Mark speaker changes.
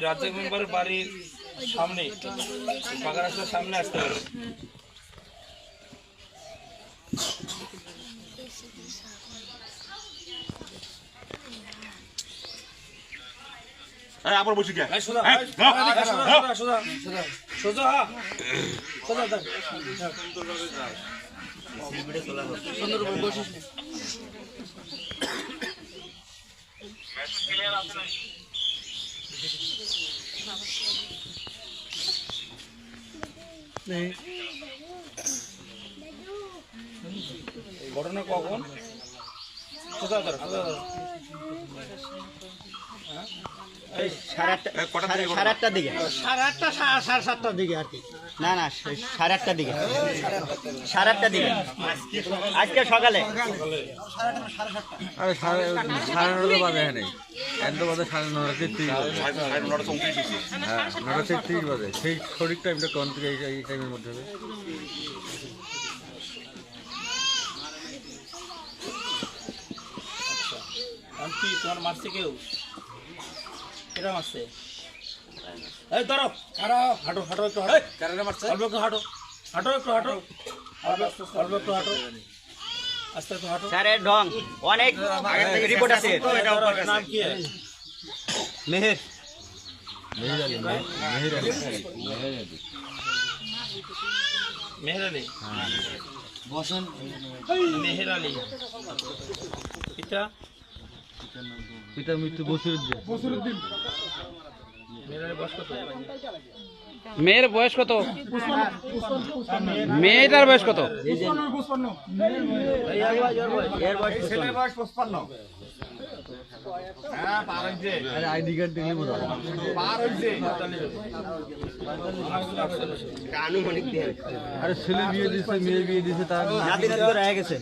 Speaker 1: রাজ্জাক মেম্বারের বাড়ির সামনে রাস্তার সামনে আসতে হবে
Speaker 2: আবার বসি এই
Speaker 1: ঘটনা কখন সোজা ধর সোজা ধর
Speaker 3: এই সাড়ে আটটার দিকে।
Speaker 4: সাড়ে আটটা সাড়ে সাড়ে সাতটার দিকে আর কি।
Speaker 3: না না সাড়ে আটটার দিকে। সাড়ে আটটার দিকে। আজকে সকালে?
Speaker 5: আরে সাড়ে সাড়ে নটা বাজে এখানে। এত বাজে সাড়ে নটা তেত্রিশ হ্যাঁ নটা তেত্রিশ বাজে। সেই সঠিক টাইমটা কোন থেকে এই এই টাইমের মধ্যে হবে?
Speaker 1: কি তোমার মারছে কেউ? কেটা মারছে? এই ধরো হাঁটো হাঁটো হাঁটো একটু হাঁটো। কারণে মারছে? অল্প একটু হাঁটো। হাঁটো একটু হাঁটো। অল্প একটু হাঁটো। আস্তে একটু হাঁটো।
Speaker 3: স্যারের ঢং। অনেক রিপোর্ট আছে।
Speaker 1: নাম কি?
Speaker 3: মেহের।
Speaker 5: মেহির আলী। মেহির আলী
Speaker 1: মেহের আলী। মেহের আলী পিতা
Speaker 5: পিতার মৃত্যু বসিরুদ্দিন।
Speaker 6: মেয়ের বয়স কত? মেয়েটার বয়স কত?
Speaker 3: এর বয়স পঁচপান্ন।
Speaker 5: আরে ছেলে বিয়ে দিছে মেয়ে বিয়ে দিছে তার
Speaker 3: গেছে।